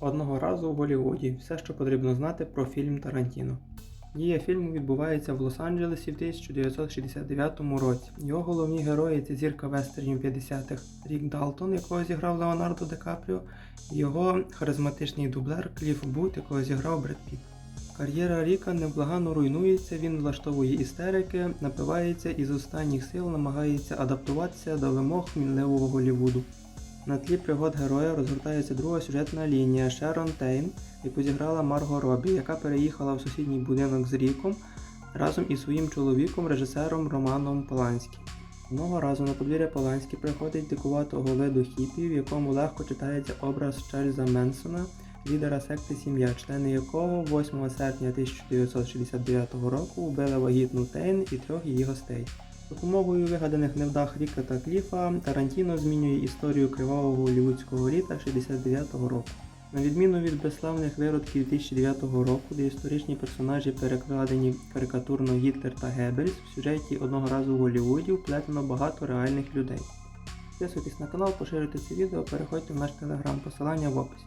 Одного разу у Голлівуді. Все, що потрібно знати про фільм Тарантіно. Дія фільму відбувається в Лос-Анджелесі в 1969 році. Його головні герої це зірка вестернів 50-х Рік Далтон, якого зіграв Леонардо Ди Капріо, і його харизматичний дублер Кліф Бут, якого зіграв Бред Піт. Кар'єра Ріка невблаганно руйнується, він влаштовує істерики, напивається і з останніх сил намагається адаптуватися до вимог мінливого Голлівуду. На тлі пригод героя розгортається друга сюжетна лінія Шерон Тейн, яку зіграла Марго Робі, яка переїхала в сусідній будинок з Ріком разом із своїм чоловіком, режисером Романом Поланським. Одного разу на подвір'я Поланські приходить дикуватого виду хіпі, в якому легко читається образ Чарльза Менсона, лідера секти Сім'я, члени якого 8 серпня 1969 року вбили вагітну Тейн і трьох її гостей. Допомогою вигаданих невдах Ріка та Кліфа Тарантіно змінює історію кривавого голлівудського літа 69-го року. На відміну від безславних виродків 2009 року, де історичні персонажі перекладені карикатурно Гітлер та Геббельс, в сюжеті одного разу в Голлівуді вплетено багато реальних людей. Підписуйтесь на канал, поширюйте це відео, переходьте в наш телеграм, посилання в описі.